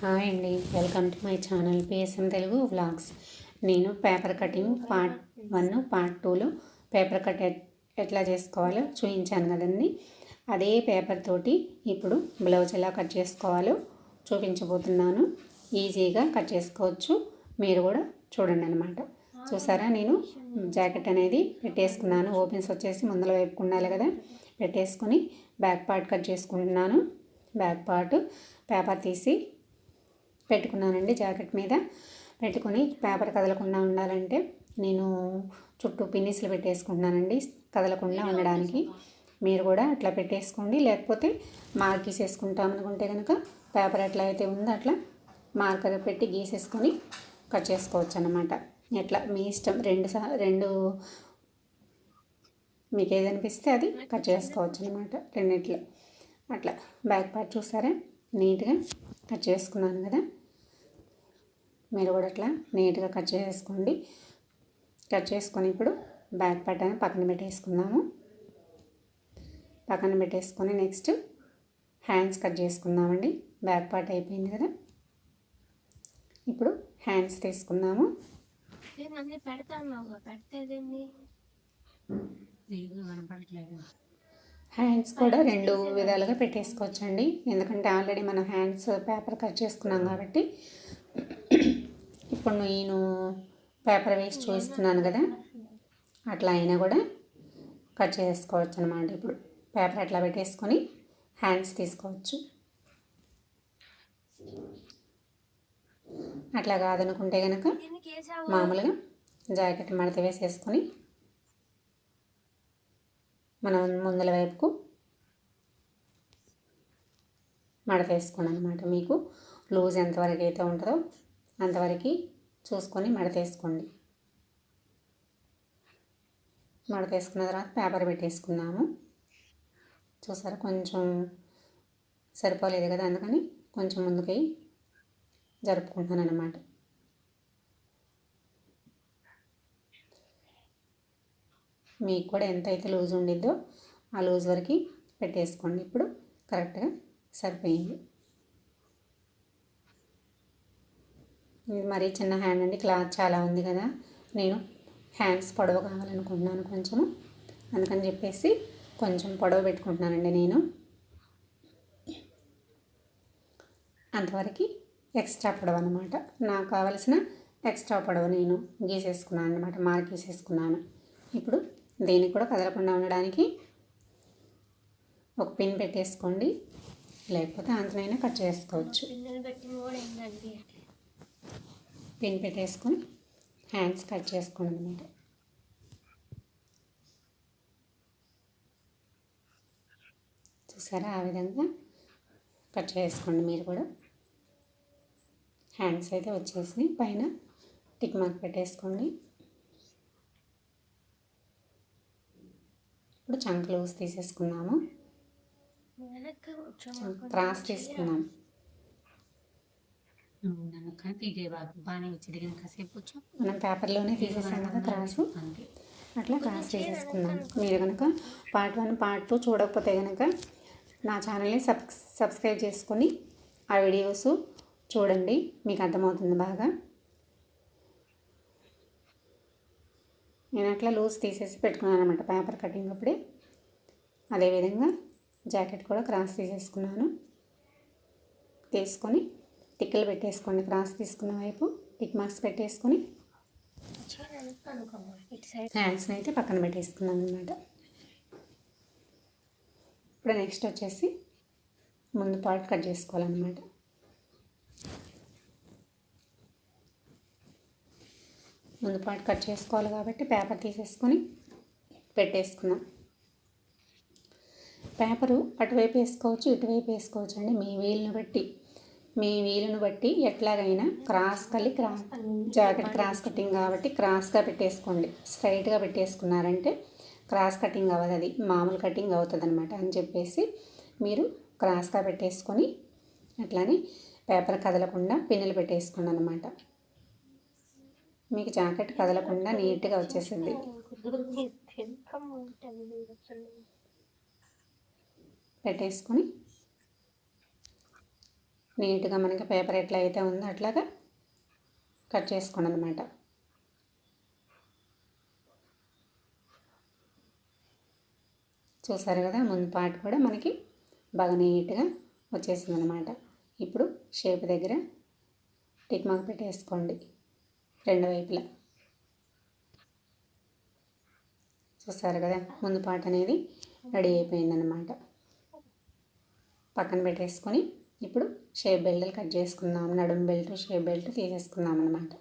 Hi అండి. Welcome to my channel PSM Telugu vlogs. నేను paper cutting part one part టూలో paper cut ఎట్లా చేసుకోవాలో చూపించాను కదండి. అదే పేపర్ తోటి ఇప్పుడు బ్లౌజ్ ఎలా కట్ చేసుకోవాలో చూపించబోతున్నాను. ఈజీగా కట్ చేసుకోవచ్చు. మీరు కూడా చూడండి అనమాట చూసారా నేను? జాకెట్ అనేది పెట్టేసుకున్నాను. ఓపెన్స్ వచ్చేసి ముందర వైపుకు ఉండాలి కదా. పెట్టేసుకొని బ్యాక్ పార్ట్ కట్ చేసుకుంటున్నాను. బ్యాక్ పార్ట్ పేపర్ తీసి పెట్టుకున్నానండి జాకెట్ మీద. పెట్టుకొని పేపర్ కదలకుండా ఉండాలంటే నేను చుట్టూ పిన్నిస్లు పెట్టేసుకుంటున్నానండి కదలకుండా ఉండడానికి. మీరు కూడా అట్లా పెట్టేసుకోండి. లేకపోతే మార్క్ గీసేసుకుంటాం అనుకుంటే కనుక పేపర్ ఎట్లా అయితే ఉందో అట్లా మార్కర్ పెట్టి గీసేసుకొని కట్ చేసుకోవచ్చు అన్నమాట ఎట్లా? మీ ఇష్టం. రెండు సా రెండు మీకు ఏది అనిపిస్తే అది కట్ చేసుకోవచ్చు అనమాట రెండిట్లో. అట్లా. బ్యాక్ పార్ట్ చూసారా? నీట్గా కట్ చేసుకున్నాను కదా. మీరు కూడా అట్లా నీట్గా కట్ చేసుకోండి. కట్ చేసుకొని ఇప్పుడు బ్యాక్ పార్ట్ పక్కన పెట్టేసుకుందాము. పక్కన పెట్టేసుకొని నెక్స్ట్ హ్యాండ్స్ కట్ చేసుకుందామండి. బ్యాక్ పార్ట్ అయిపోయింది కదా. ఇప్పుడు హ్యాండ్స్ తీసుకుందాము. అన్ని పెడతాను పెడతేదేంది కనపడట్లేదు. హ్యాండ్స్ కూడా రెండు విధాలుగా పెట్టేసుకోవచ్చండి. ఎందుకంటే ఆల్రెడీ మనం హ్యాండ్స్ పేపర్ కట్ చేసుకున్నాం కాబట్టి ఇప్పుడు నేను పేపర్ వేసి చూపిస్తున్నాను కదా అట్లా అయినా కూడా కట్ చేసుకోవచ్చు అనమాట ఇప్పుడు పేపర్ అట్లా పెట్టేసుకొని హ్యాండ్స్ తీసుకోవచ్చు. అట్లా కాదనుకుంటే కనుక మామూలుగా జాకెట్ మడత వేసేసుకొని మనం ముందల వైపుకు మడత వేసుకోండి అనమాట మీకు. లూజ్ ఎంతవరకు అయితే ఉంటుందో అంతవరకు చూసుకొని మడత వేసుకోండి మడత వేసుకున్న తర్వాత పేపర్ పెట్టేసుకున్నాము చూసారా? కొంచెం సరిపోలేదు కదా అందుకని కొంచెం ముందుకై జరుపుకుంటున్నాను అనమాట మీకు కూడా ఎంత అయితే లూజ్ ఉండిద్దో ఆ లూజ్ వరకు పెట్టేసుకోండి. ఇప్పుడు కరెక్ట్గా సరిపోయింది. ఇది మరీ చిన్న హ్యాండ్ అండి. క్లాత్ చాలా ఉంది కదా. నేను హ్యాండ్స్ పొడవు కావాలనుకుంటున్నాను కొంచెము. అందుకని చెప్పేసి కొంచెం పొడవు పెట్టుకుంటున్నానండి నేను. అంతవరకు ఎక్స్ట్రా పొడవు అనమాట నాకు కావలసిన ఎక్స్ట్రా పొడవు నేను గీసేసుకున్నాను అనమాట మార్క్ గీసేసుకున్నాను ఇప్పుడు దీనికి కూడా కదలకుండా ఉండడానికి ఒక పిన్ పెట్టేసుకోండి. లేకపోతే అంతనైనా కట్ చేసుకోవచ్చు. పిన్ పెట్టేసుకొని హ్యాండ్స్ కట్ చేసుకోండి అనమాట చూసారా? ఆ విధంగా కట్ చేసుకోండి మీరు కూడా. హ్యాండ్స్ అయితే వచ్చేసి పైన టిక్ మార్క్ పెట్టేసుకోండి. ఇప్పుడు చంక్ లూజ్ తీసేసుకున్నాము క్రాస్ కాసేపు వచ్చు మనం పేపర్లోనే తీసేసాం కదా క్రాసు. అంతే. అట్లా క్లాస్ చేసేసుకున్నాం మీరు కనుక పార్ట్ వన్ పార్ట్ టూ చూడకపోతే కనుక నా ఛానల్ని సబ్ సబ్స్క్రైబ్ చేసుకొని ఆ వీడియోస్ చూడండి. మీకు అర్థమవుతుంది బాగా. నేను అట్లా లూజ్ తీసేసి పెట్టుకున్నాను అనమాట పేపర్ కటింగ్ అప్పుడే. అదేవిధంగా జాకెట్ కూడా క్రాస్ తీసేసుకున్నాను. తీసుకొని టిక్కలు పెట్టేసుకోండి. క్రాస్ తీసుకున్న వైపు టిక్ మార్క్స్ పెట్టేసుకొని హ్యాండ్స్ని అయితే పక్కన పెట్టేసుకున్నాను అనమాట ఇప్పుడు నెక్స్ట్ వచ్చేసి ముందు పార్ట్ కట్ చేసుకోవాలన్నమాట. ముందు పాటు కట్ చేసుకోవాలి కాబట్టి పేపర్ తీసేసుకొని పెట్టేసుకున్నాం పేపరు అటువైపు వేసుకోవచ్చు ఇటువైపు వేసుకోవచ్చు అండి. మీ వీలుని బట్టి మీ వీలుని బట్టి ఎట్లాగైనా క్రాస్ కలి క్రాస్ జాకెట్ క్రాస్ కటింగ్ కాబట్టి క్రాస్గా పెట్టేసుకోండి. స్ట్రైట్గా పెట్టేసుకున్నారంటే క్రాస్ కటింగ్ అవ్వదు అది మామూలు కటింగ్ అవుతుంది అనమాట అని చెప్పేసి మీరు క్రాస్గా పెట్టేసుకొని అట్లానే పేపర్ కదలకుండా పిన్నులు పెట్టేసుకోండి అనమాట మీకు జాకెట్ కదలకుండా నీట్గా వచ్చేసింది. పెట్టేసుకుని పెట్టేసుకొని నీట్గా మనకి పేపర్ ఎట్లా అయితే ఉందో అట్లాగా కట్ చేసుకోండి అనమాట చూసారు కదా ముందు పార్ట్ కూడా మనకి బాగా నీట్గా వచ్చేసింది అనమాట ఇప్పుడు షేప్ దగ్గర టిక్ మార్క్ పెట్టేసుకోండి. రెండు వైపులా. చూస్తారు కదా ముందు పాట అనేది రెడీ అయిపోయిందనమాట పక్కన పెట్టేసుకొని ఇప్పుడు షేప్ బెల్ట్లు కట్ చేసుకుందాం నడుము బెల్ట్ షేప్ బెల్ట్ తీసేసుకుందాం అనమాట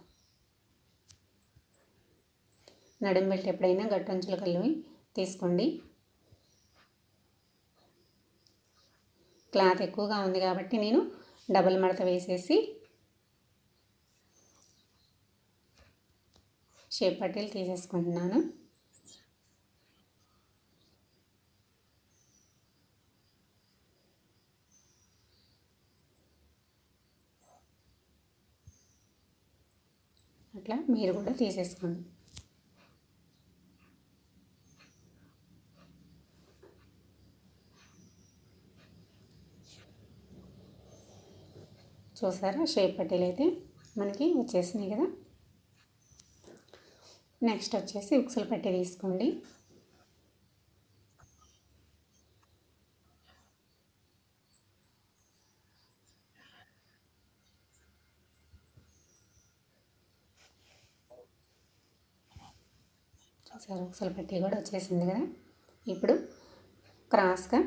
నడుము బెల్ట్ ఎప్పుడైనా గట్టంచులు కలివి తీసుకోండి. క్లాత్ ఎక్కువగా ఉంది కాబట్టి నేను డబుల్ మడత వేసేసి షేప్ పట్టీలు తీసేసుకుంటున్నాను. అట్లా మీరు కూడా తీసేసుకోండి. చూసారా షేప్ పట్టీలు అయితే మనకి వచ్చేసినాయి కదా? నెక్స్ట్ వచ్చేసి ఉక్సులు పట్టి తీసుకోండి చూసారు ఉక్సులు పట్టి కూడా వచ్చేసింది కదా. ఇప్పుడు క్రాస్గా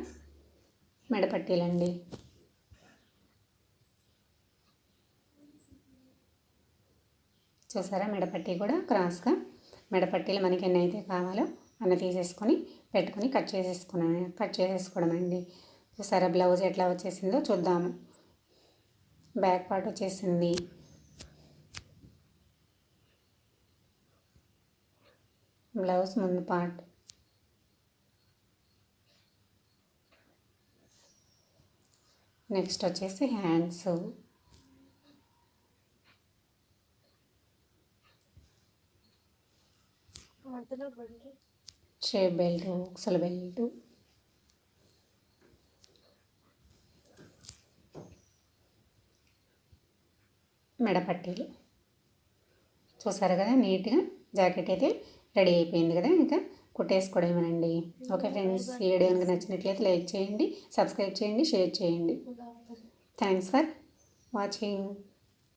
మెడపట్టీలండి. చూసారా మెడపట్టి కూడా క్రాస్గా మెడపట్టీలు మనకి ఎన్ని అయితే కావాలో అన్న తీసేసుకొని పెట్టుకొని కట్ చేసేసుకున్నాను కట్ చేసేసుకోవడం అండి చూసారా బ్లౌజ్ ఎట్లా వచ్చేసిందో చూద్దాము బ్యాక్ పార్ట్ వచ్చేసింది. బ్లౌజ్ ముందు పార్ట్. నెక్స్ట్ వచ్చేసి హ్యాండ్స్. షేప్ బెల్ట్ ఉక్సల బెల్ట్. మెడపట్టీలు చూసారు కదా నీట్గా జాకెట్ అయితే రెడీ అయిపోయింది కదా ఇంకా కుట్టేసుకోవడమేనండి. ఓకే ఫ్రెండ్స్ ఈ వీడియో కనుక నచ్చినట్లయితే లైక్ చేయండి సబ్స్క్రైబ్ చేయండి షేర్ చేయండి. Thanks for watching.